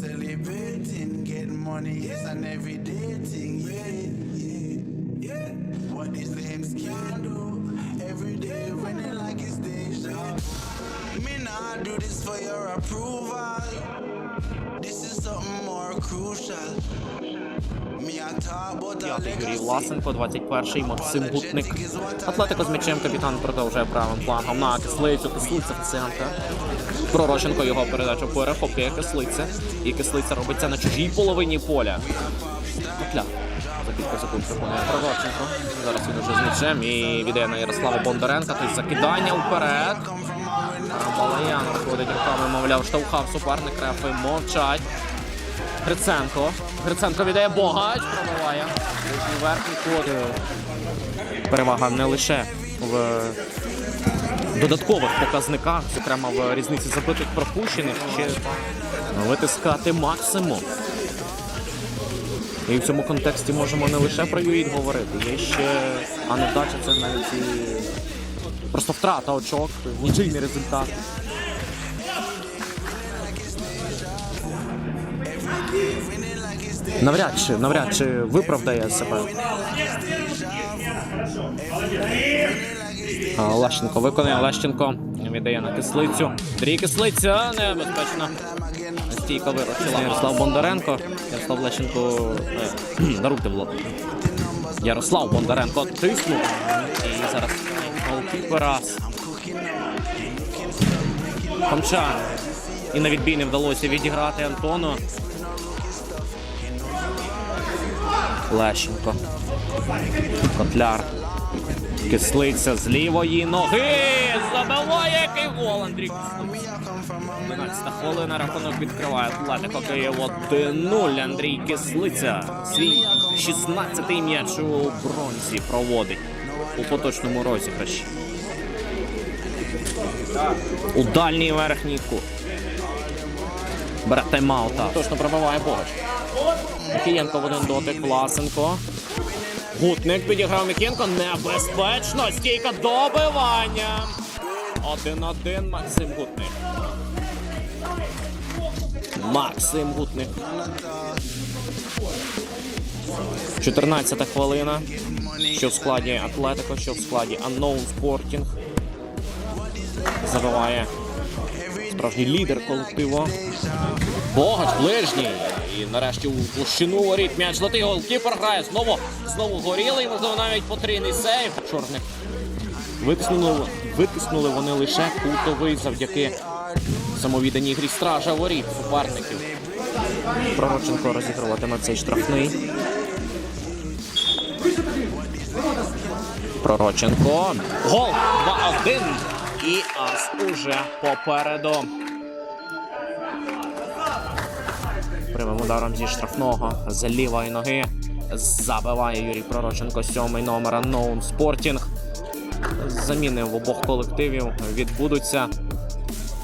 thing. Getting money is an everyday thing. Yeah, yeah, yeah. What these lames can do. Every day running like it's deja. Me nah do this for your approval. This is something more crucial. П'ятий Юрій. Власенко, 21-й Максим Гутник. Атлетико з м'ячем капітан продовжує правим флангом на кислицю. Кислиця в центр. Пророченко його передачу перехоплює кислиця. І кислиця робиться на чужій половині поля. Котля. За кілька секунд виконує Пророченко. Зараз він уже з м'ячем і віддає на Ярослава Бондаренка. Той закидання вперед. Балаян виходить руками, мовляв, штовхав суперник, рефи мовчать. Гриценко. Гриценко віддає Богач, пробиває. Верхній кут. Перевага не лише в додаткових показниках, зокрема в різниці забитих пропущених, ще витискати максимум. І в цьому контексті можемо не лише про ЮІД говорити, є ще, а невдача це навіть і просто втрата очок, нічийний результат. Навряд чи, навряд чи виправдає себе. Лещенко виконує Лещенко. Віддає на кислицю. Андрій Кислиця небезпечно. Стійка виручила Ярослав Бондаренко. Ярослав Лещенко е, на. Ярослав Бондаренко тиснув. І зараз голкіпера. Хамчан. І на відбій не вдалося відіграти Антону. Лещенко. Котляр. Кислиця з лівої ноги. Забиває який гол Андрій Кислиця. 12 хвилина рахунок відкриває Атлетико Київ 1-0. Андрій Кислиця свій 16-й м'яч у бронзі проводить у поточному розіграші. У дальній верхній кут. Бере тайм-аута. Точно пробиває Богач. Микієнко в один дотик. Власенко. Гутник підіграв Микієнко. Небезпечно. Стійка добивання. Один-один Максим Гутник. Максим Гутник. 14 хвилина. Що в складі Атлетико, що в складі Unknown Sporting. Забиває справжній лідер колективу. Богач ближній. І нарешті у площину воріт м'яч летить. Голкіпер грає. Знову знову горілий, можливо, навіть потрійний сейф. Чорних витиснули, витиснули вони лише кутовий завдяки самовідданій грі стража воріт суперників. Пророченко розігруватиме цей штрафний. Пророченко. Гол 2-1. І ас уже попереду. Прямим ударом зі штрафного з лівої ноги забиває Юрій Пророченко сьомий номер Unknown Sporting. Заміни в обох колективів відбудуться.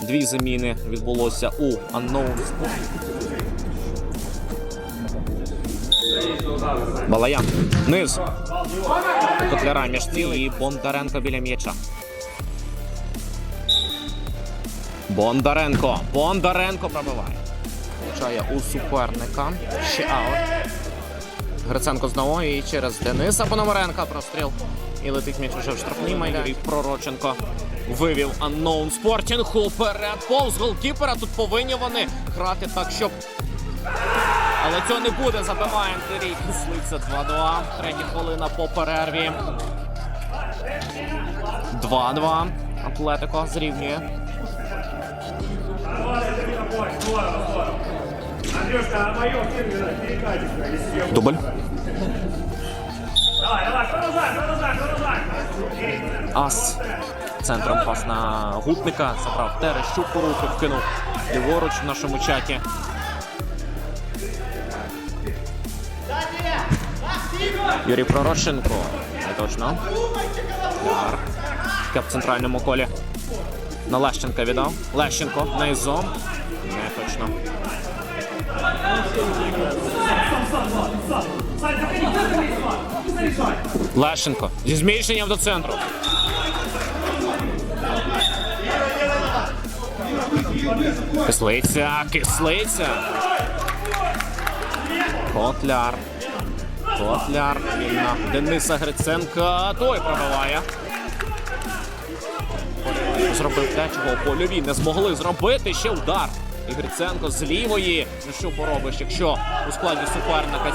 Дві заміни відбулося у Unknown Sporting. Балаян. Низ. Котляра між стіл і Бондаренко біля м'яча. Бондаренко. Бондаренко пробиває. Влучає у суперника. Ще аут. Гриценко знову і через Дениса Пономаренка простріл. І летить м'яч уже в штрафній майданчик. Пророченко вивів Unknown Sporting уперед. Повз голкіпера. Тут повинні вони грати так, щоб. Але цього не буде. Забиває Андрій Кислиця 2-2. Третя хвилина по перерві. 2-2. Атлетико зрівнює. Дубль. Давай, давай, продолжай, продолжай, продолжай. Ас. Центром пас на гутника. Забрав Терещук у руки, вкинув ліворуч в нашому чаті. Юрій Пророшенко. Не точно. Удар. В центральному колі. На Лещенка віддав. Лещенко низом. Не точно. Лещенко зі зміщенням до центру. Кислиця, кислиця. Котляр. Котляр. На Дениса Гриценка. Той пробиває. Зробив те, чого польові не змогли зробити. Ще удар. І Гриценко з лівої. Ну що поробиш, якщо у складі суперника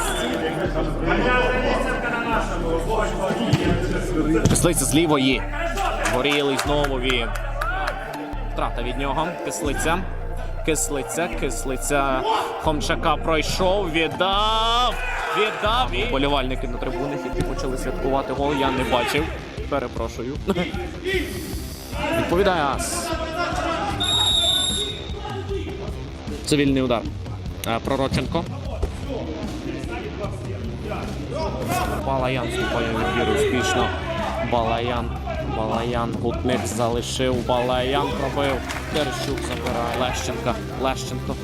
Кислиця з лівої. Горілий знову він. Втрата від нього. Кислиця. Кислиця, кислиця. Хомчака пройшов, віддав. Віддав. І... Болівальники на трибунах, які почали святкувати гол, я не бачив. Перепрошую. Відповідає Ас. Цивільний удар. Е, Пророченко. Балаян вступає в ефір успішно. Балаян. Балаян. Гутник залишив. Балаян пробив. Терещук забирає. Лещенка. Лещенко.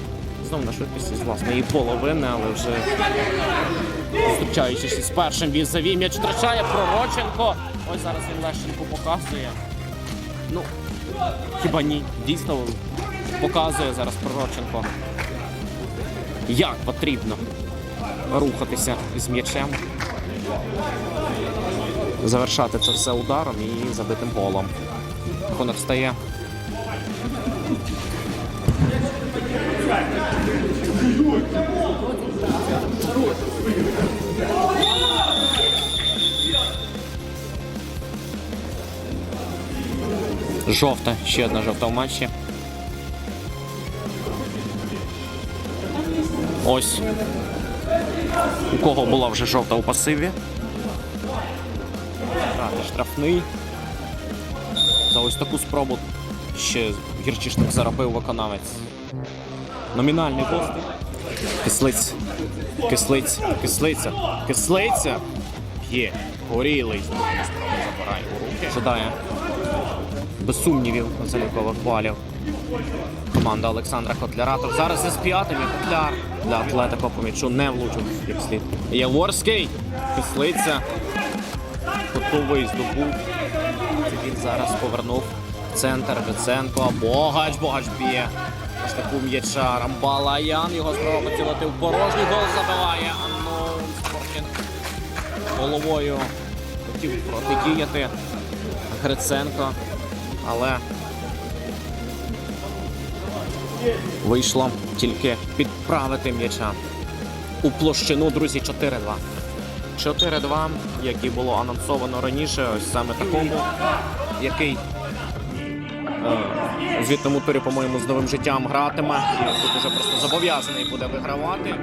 Знову на швидкості з власної половини, але вже зустрічаючись з першим візаві. М'яч втрачає Пророченко. Ось зараз він Лещенку показує. Ну, хіба ні? Дійсно показує зараз Пророченко. Як потрібно рухатися з м'ячем завершати це все ударом і забитим голом. Рахунок стає. Жовта, ще одна жовта в матчі. Ось. У кого була вже жовта у пасиві. Грати штрафний. За ось таку спробу ще гірчишник заробив виконавець. Номінальний гости. Кислиць. Кислиць. Кислиця. Кислиця. П'є. Горілий. Забирає у руки. Жадає. Без сумнівів залікових балів. Команда Олександра Котлярата. Зараз із п'ятим і Котляр. Для Атлетико по м'ячу не влучив як слід. Яворський. Кислиця. Готовий здобув. Він зараз повернув центр Гриценко. Богач, Богач б'є. Ось таку м'яча. Рамбалаян його справа поцілити в порожній гол забиває. Анну Спортінг головою хотів протидіяти Гриценко. Але вийшло тільки підправити м'яча у площину, друзі, 4-2. 4-2, як і було анонсовано раніше, ось саме такому, який е, у звітному турі, по-моєму, з новим життям гратиме. І тут уже просто зобов'язаний буде вигравати.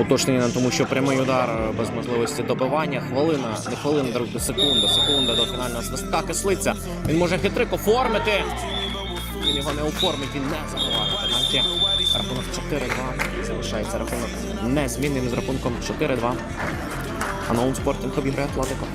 Уточнення тому, що прямий удар е, без можливості добивання. Хвилина, не хвилина, друзі, секунда, секунда до фінального свистка. Кислиця. Він може хитрик оформити. Він його не оформить, він не забиває. Пенальті. Рахунок 4-2. Залишається рахунок незмінним з рахунком 4-2. А новому спортинг обіграє Атлетико.